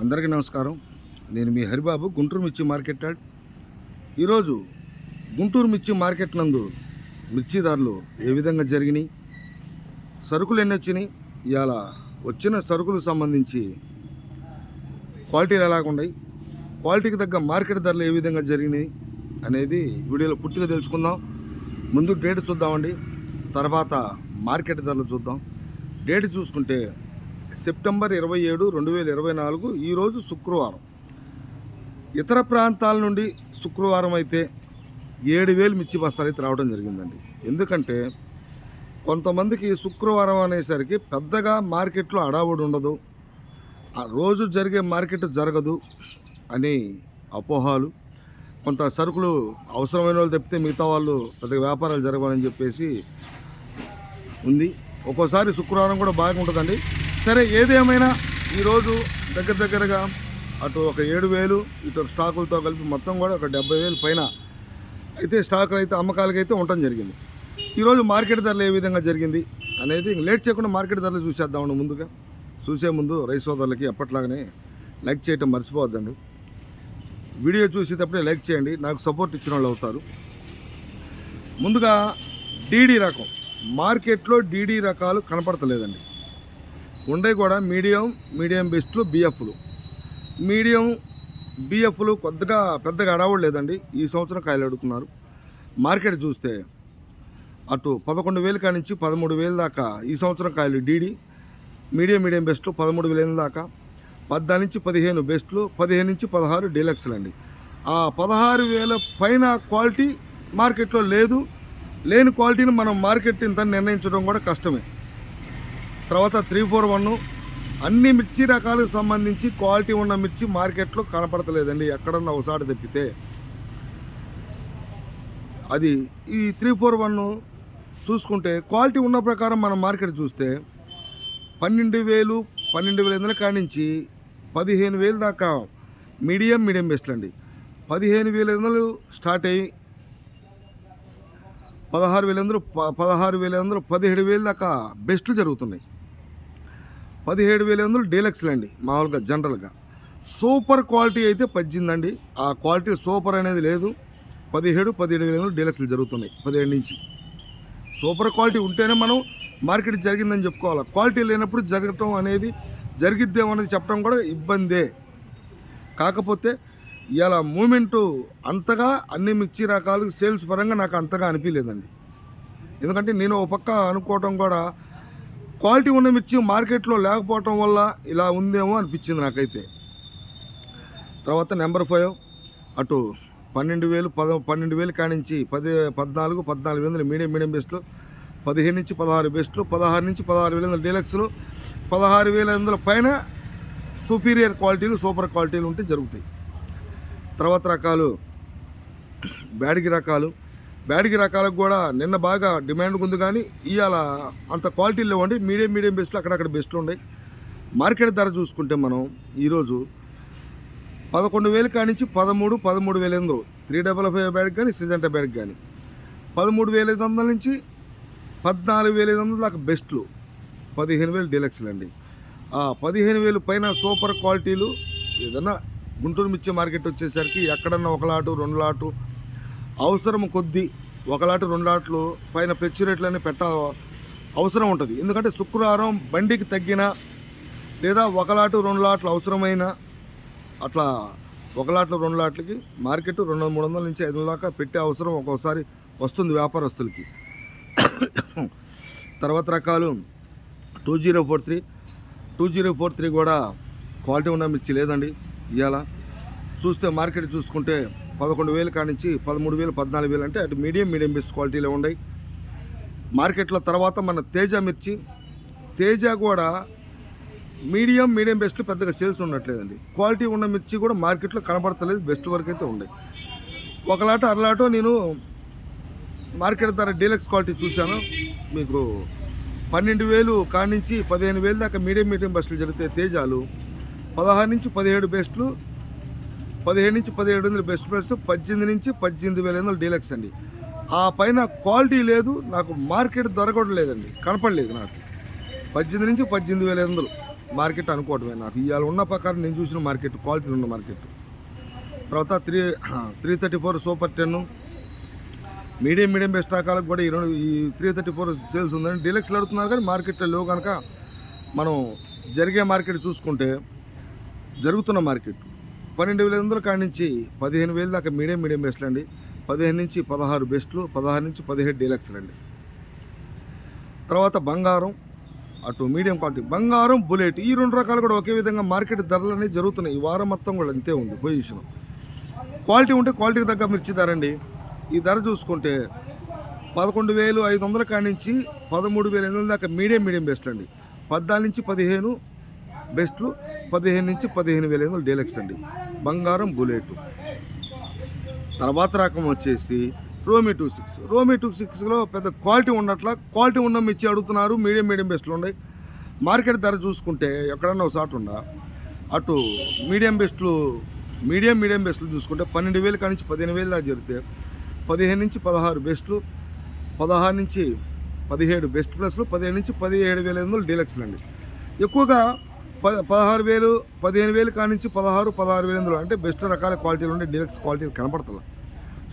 అందరికీ నమస్కారం. నేను మీ హరిబాబు గుంటూరు మిర్చి మార్కెట్ యార్డ్ ఈరోజు గుంటూరు మిర్చి మార్కెట్ నందు మిర్చి ధరలు ఏ విధంగా జరిగినాయి సరుకులు ఎన్ని వచ్చినాయి ఇవాళ వచ్చిన సరుకులకు సంబంధించి క్వాలిటీలు ఎలాగున్నాయి క్వాలిటీకి తగ్గ మార్కెట్ ధరలు ఏ విధంగా జరిగినాయి అనేది వీడియోలో పూర్తిగా తెలుసుకుందాం. ముందు డేట్ చూద్దామండి తర్వాత మార్కెట్ ధరలు చూద్దాం. డేట్ చూసుకుంటే సెప్టెంబర్ ఇరవై ఏడు రెండు వేల ఇరవై నాలుగు ఈరోజు శుక్రవారం. ఇతర ప్రాంతాల నుండి శుక్రవారం అయితే ఏడు వేలు మిర్చి బస్తాలు అయితే రావడం జరిగిందండి. ఎందుకంటే కొంతమందికి శుక్రవారం అనేసరికి పెద్దగా మార్కెట్లో అడావుడి ఉండదు. ఆ రోజు జరిగే మార్కెట్ జరగదు అని అపోహాలు. కొంత సరుకులు అవసరమైన వాళ్ళు తప్పితే మిగతా వాళ్ళు పెద్ద వ్యాపారాలు జరగవని చెప్పేసి ఉంది. ఒక్కోసారి శుక్రవారం కూడా బాగుంటుందండి సరే ఏదేమైనా ఈరోజు దగ్గర దగ్గరగా అటు ఒక ఏడు వేలు ఇటు ఒక స్టాకులతో కలిపి మొత్తం కూడా ఒక డెబ్బై వేలు పైన అయితే స్టాకులు అయితే అమ్మకాలకి అయితే ఉండటం జరిగింది. ఈరోజు మార్కెట్ ధరలు ఏ విధంగా జరిగింది అనేది లేట్ చేయకుండా మార్కెట్ ధరలు చూసేద్దామండి ముందుగా. చూసే ముందు రైస్ సోదరులకి ఎప్పట్లాగానే లైక్ చేయటం మర్చిపోవద్దండి. వీడియో చూసేటప్పుడే లైక్ చేయండి నాకు సపోర్ట్ ఇచ్చిన వాళ్ళు అవుతారు. ముందుగా డీడీ రకం. మార్కెట్లో డీడీ రకాలు కనపడతలేదండి. ఉండే కూడా మీడియం మీడియం బెస్ట్లు బిఎఫ్లు. మీడియం బిఎఫ్లు కొద్దిగా పెద్దగా అడవడు లేదండి. ఈ సంవత్సరం కాయలు అడుగుతున్నారు. మార్కెట్ చూస్తే అటు పదకొండు వేలు కాడి నుంచి పదమూడు వేలు దాకా ఈ సంవత్సరం కాయలు డీడీ. మీడియం మీడియం బెస్ట్లు పదమూడు వేల దాకా. పద్నాలుగు నుంచి పదిహేను బెస్ట్లు పదిహేను నుంచి పదహారు డీలక్స్లు అండి ఆ పదహారు వేల పైన క్వాలిటీ మార్కెట్లో లేదు. లేని క్వాలిటీని మనం మార్కెట్ ఇంత నిర్ణయించడం కూడా కష్టమే. తర్వాత త్రీ ఫోర్ వన్ అన్ని మిర్చి రకాలకు సంబంధించి క్వాలిటీ ఉన్న మిర్చి మార్కెట్లో కనపడతలేదండి. ఎక్కడన్నా ఒకసారి తెప్పితే. అది ఈ త్రీ ఫోర్ వన్ చూసుకుంటే క్వాలిటీ ఉన్న ప్రకారం మనం మార్కెట్ చూస్తే పన్నెండు వేలు పన్నెండు వేల ఎనిమిది కాడి నుంచి పదిహేను వేలు దాకా మీడియం మీడియం బెస్ట్లు అండి. పదిహేను వేల ఎనిమిది స్టార్ట్ అయ్యి పదహారు వేల ఎనిమిది పదహారు వేల ఎనిమిది పదిహేడు వేలు దాకా బెస్ట్లు జరుగుతున్నాయి. పదిహేడు వేల ఎనిమిది డీలక్స్లు అండి మామూలుగా జనరల్గా. సూపర్ క్వాలిటీ అయితే పద్దెనిమిది అండి. ఆ క్వాలిటీ సూపర్ అనేది లేదు. పదిహేడు పదిహేడు వేల ఎనిమిది డీలక్స్లు జరుగుతున్నాయి పదిహేడు నుంచి. సూపర్ క్వాలిటీ ఉంటేనే మనం మార్కెట్ జరిగిందని చెప్పుకోవాలి. క్వాలిటీ లేనప్పుడు జరగటం అనేది జరిగిద్దేమో అనేది చెప్పడం కూడా ఇబ్బందే. కాకపోతే ఇలా మూమెంటు అంతగా అన్ని మిర్చి రకాలు సేల్స్ పరంగా నాకు అంతగా అనిపించలేదండి ఎందుకంటే నేను ఒక పక్క అనుకోవటం కూడా క్వాలిటీ ఉన్న మిర్చి మార్కెట్లో లేకపోవటం వల్ల ఇలా ఉందేమో అనిపించింది నాకైతే. తర్వాత నెంబర్ ఫైవ్ అటు పన్నెండు వేలు పద పన్నెండు వేలు కానించి పది పద్నాలుగు పద్నాలుగు వేలు మీడియం మీడియం బెస్ట్లు పదిహేను నుంచి పదహారు బెస్ట్లు పదహారు నుంచి పదహారు వేల వందల డీలక్స్లు పదహారు వేల వందల పైన సుపీరియర్ క్వాలిటీలు సూపర్ క్వాలిటీలు ఉంటే జరుగుతాయి. తర్వాత రకాలు బ్యాడిగి రకాలు బ్యాడ్కి రకాలకు కూడా నిన్న బాగా డిమాండ్ ఉంది కానీ ఇవాళ అంత క్వాలిటీ లేవండి. మీడియం మీడియం బెస్ట్లు అక్కడక్కడ బెస్ట్లు ఉన్నాయి. మార్కెట్ ధర చూసుకుంటే మనం ఈరోజు పదకొండు వేలు కానించి పదమూడు పదమూడు వేల ఎనిమిది త్రీ డబల్ ఫైవ్ బ్యాగ్ కానీ సిజెంటర్ బ్యాగ్ కానీ. పదమూడు వేల ఐదు వందల నుంచి పద్నాలుగు వేల ఐదు వందల దాకా బెస్ట్లు. పదిహేను వేలు డీలక్స్లు అండి. ఆ పదిహేను వేలు పైన సూపర్ క్వాలిటీలు ఏదన్నా గుంటూరు మిర్చి మార్కెట్ వచ్చేసరికి ఎక్కడన్నా ఒక లాటు రెండు లాటు అవసరం కొద్దీ ఒక రెండులాట్లు రెండు లాట్లు పైన పెచ్చు రేట్లని పెట్ట అవసరం ఉంటుంది. ఎందుకంటే శుక్రవారం బండికి తగ్గిన లేదా ఒకలాటు రెండు లాట్లు అవసరమైన అట్లా ఒకలాట్లు రెండులాట్లకి రెండు లాట్లకి మార్కెట్ రెండు మూడు వందల నుంచి ఐదు వందల దాకా పెట్టే అవసరం ఒక్కోసారి వస్తుంది వ్యాపారస్తులకి. తర్వాత రకాలు two zero four three. Two zero four three కూడా క్వాలిటీ ఉన్న మిర్చి లేదండి ఇవాళ చూస్తే మార్కెట్ చూసుకుంటే పదకొండు వేలు కానించి పదమూడు వేలు పద్నాలుగు వేలు అంటే అటు మీడియం మీడియం బెస్ట్ క్వాలిటీలో ఉన్నాయి మార్కెట్లో తర్వాత మన తేజ మిర్చి. తేజ కూడా మీడియం మీడియం బెస్ట్ పెద్దగా సేల్స్ ఉండట్లేదండి. క్వాలిటీ ఉన్న మిర్చి కూడా మార్కెట్లో కనబడతలేదు బెస్ట్ వరకు అయితే ఉన్నాయి ఒకలాట అరలాటో నేను మార్కెట్ ధర డీలక్స్ క్వాలిటీ చూశాను. మీకు పన్నెండు వేలు కాడి నుంచి పదిహేను వేలు దాకా మీడియం మీడియం బస్సులు జరిగితే తేజాలు. పదహారు నుంచి పదిహేడు బెస్ట్లు పదిహేడు నుంచి పదిహేడు వందలు బెస్ట్ ప్రైస్ పద్దెనిమిది నుంచి పద్దెనిమిది వేల వందలు డీలక్స్ అండి. ఆ పైన క్వాలిటీ లేదు నాకు మార్కెట్ ధర కూడా లేదండి కనపడలేదు నాకు. పద్దెనిమిది నుంచి పద్దెనిమిది వేల వందలు మార్కెట్ అనుకోవటమే నాకు. ఇవాళ ఉన్న ప్రకారం నేను చూసిన మార్కెట్ క్వాలిటీ ఉన్న మార్కెట్ తర్వాత three three thirty four super ten medium medium best రకాలకు కూడా ఈ రెండు ఈ త్రీ థర్టీ ఫోర్ సేల్స్ ఉందని డీలక్స్లు అడుగుతున్నారు కానీ మార్కెట్లో లేవు కనుక మనం జరిగే మార్కెట్ చూసుకుంటే జరుగుతున్న మార్కెట్ పన్నెండు వేల ఐదు వందల కాడి నుంచి పదిహేను వేలు దాకా మీడియం మీడియం బెస్ట్లు అండి. పదిహేను నుంచి పదహారు బెస్ట్లు పదహారు నుంచి పదిహేడు డీలక్స్లు అండి. తర్వాత బంగారం అటు మీడియం క్వాలిటీ. బంగారం బుల్లెట్ ఈ రెండు రకాలు కూడా ఒకే విధంగా మార్కెట్ ధరలు అనేవి జరుగుతున్నాయి. ఈ వారం మొత్తం కూడా అంతే ఉంది పొజిషన్. క్వాలిటీ ఉంటే క్వాలిటీకి తగ్గ మిర్చి ధర అండి. ఈ ధర చూసుకుంటే పదకొండు వేలు ఐదు వందల కాడి నుంచి పదమూడు వేల ఎనిమిది దాకా మీడియం మీడియం బెస్ట్ అండి. పద్నాలుగు నుంచి పదిహేను బెస్ట్లు పదిహేను నుంచి పదిహేను వేల ఐదు డీలక్స్ అండి. బంగారం బుల్లెట్. తర్వాత రకం వచ్చేసి Romi two six. Romi two సిక్స్లో పెద్ద క్వాలిటీ ఉన్నట్ల క్వాలిటీ ఉన్న మిర్చి అడుగుతున్నారు. మీడియం మీడియం బెస్ట్లు ఉన్నాయి. మార్కెట్ ధర చూసుకుంటే ఎక్కడన్నా ఒక సాటు ఉందా? అటు మీడియం బెస్ట్లు మీడియం మీడియం బెస్ట్లు చూసుకుంటే పన్నెండు వేలు కాడి నుంచి పదిహేను వేలు దాకా జరిగితే పదిహేను నుంచి పదహారు బెస్ట్లు పదహారు నుంచి పదిహేడు బెస్ట్ ప్లస్లు పదిహేడు నుంచి పదిహేడు వేల ఐదు వందలు డీలక్స్లు అండి. ఎక్కువగా పదహారు వేలు పదిహేను వేలు కానించి పదహారు పదహారు వేల వందలు అంటే బెస్ట్ రకాల క్వాలిటీలు ఉండే డీలక్స్ క్వాలిటీలు కనపడతలే.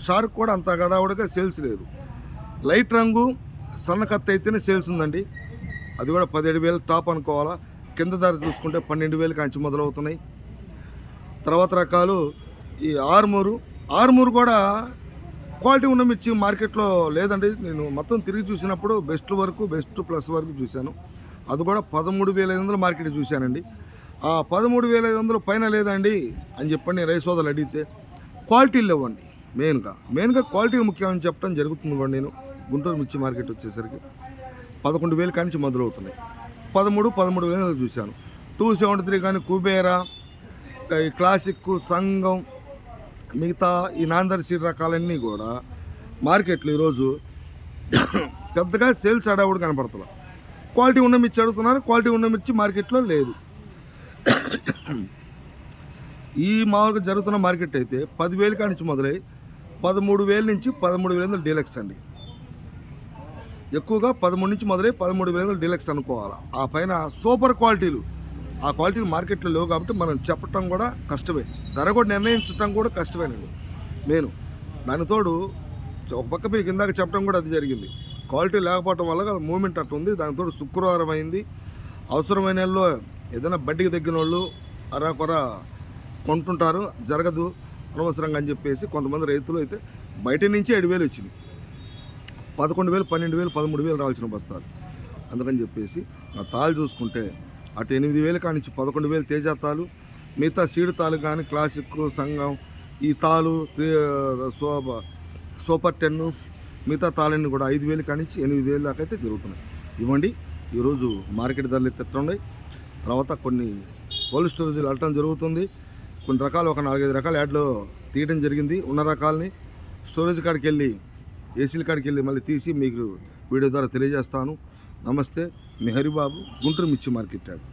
షార్క్ కూడా అంత గడావుడిగా సేల్స్ లేదు. లైట్ రంగు సన్న కత్తి అయితేనే సేల్స్ ఉందండి. అది కూడా పదిహేడు వేలు టాప్ అనుకోవాలా. కింద ధర చూసుకుంటే పన్నెండు వేలు కాంచి మొదలవుతున్నాయి. తర్వాత రకాలు ఈ ఆర్మూరు. ఆర్మూరు కూడా క్వాలిటీ ఉన్న మిర్చి మార్కెట్లో లేదండి. నేను మొత్తం తిరిగి చూసినప్పుడు బెస్ట్ వరకు బెస్ట్ ప్లస్ వరకు చూశాను. అది కూడా పదమూడు వేల ఐదు వందలు మార్కెట్ చూశానండి. ఆ పదమూడు వేల ఐదు వందలు పైన లేదండి అని చెప్పండి రైస్ సోదరులు అడిగితే క్వాలిటీ లేవండి మెయిన్గా. మెయిన్గా క్వాలిటీ ముఖ్యమని చెప్పడం జరుగుతుంది కూడా నేను. గుంటూరు మిర్చి మార్కెట్ వచ్చేసరికి పదకొండు వేలు కానించి మొదలవుతున్నాయి. పదమూడు పదమూడు వేలు చూశాను. టూ సెవెంటీ త్రీ కానీ కుబేరా ఈ క్లాసిక్ సంఘం మిగతా ఈ నాందర్ సీడ్ రకాలన్నీ కూడా మార్కెట్లో ఈరోజు పెద్దగా సేల్స్ అడవుడు కనపడుతున్నాం క్వాలిటీ ఉన్న మిర్చి అడుగుతున్నారు క్వాలిటీ ఉన్న మిర్చి మార్కెట్లో లేదు. ఈ మామూలుగా జరుగుతున్న మార్కెట్ అయితే పదివేలు కాడి నుంచి మొదలై పదమూడు వేల నుంచి పదమూడు వేల వందలు డీలక్స్ అండి. ఎక్కువగా పదమూడు నుంచి మొదలై పదమూడు వేల వందలు డీలక్స్ అనుకోవాలి. ఆ పైన సూపర్ క్వాలిటీలు ఆ క్వాలిటీలు మార్కెట్లో లేవు కాబట్టి మనం చెప్పటం కూడా కష్టమే. ధర కూడా నిర్ణయించడం కూడా కష్టమేనండి. నేను దాని తోడు ఒక పక్క మీకు ఇందాక చెప్పడం కూడా అది జరిగింది. క్వాలిటీ లేకపోవటం వల్ల మూమెంట్ అట్టు ఉంది. దానితో శుక్రవారం అయింది. అవసరమైన ఏదైనా బడ్డీకి తగ్గిన వాళ్ళు అరాకొర కొంటుంటారు. జరగదు అనవసరంగా అని చెప్పేసి కొంతమంది రైతులు అయితే బయట నుంచి ఏడు వేలు వచ్చినాయి పదకొండు వేలు పన్నెండు వేలు పదమూడు వేలు రావాల్సిన బస్తాలు. అందుకని చెప్పేసి ఆ తాళ్ళు చూసుకుంటే అటు ఎనిమిది వేలు కానించి పదకొండు వేలు తేజ తాలు మిగతా సీడు తాలు కానీ క్లాసిక్ సంఘం ఈ తాలు తే- సోబ సూపర్ టెన్ మిగతా తాళన్ని కూడా ఐదు వేలు కానించి ఎనిమిది వేలు దాకా అయితే జరుగుతున్నాయి ఇవ్వండి. ఈరోజు మార్కెట్ ధరలు ఎత్తుండయి తర్వాత కొన్ని కోల్డ్ స్టోరేజ్లు వెళ్ళటం జరుగుతుంది. కొన్ని రకాలు ఒక నాలుగైదు రకాల యాడ్లో తీయడం జరిగింది. ఉన్న రకాలని స్టోరేజ్ కాడికి వెళ్ళి ఏసీల కాడికి వెళ్ళి మళ్ళీ తీసి మీకు వీడియో ద్వారా తెలియజేస్తాను. నమస్తే. మీ హరిబాబు గుంటూరు మిర్చి మార్కెట్ యాడ్.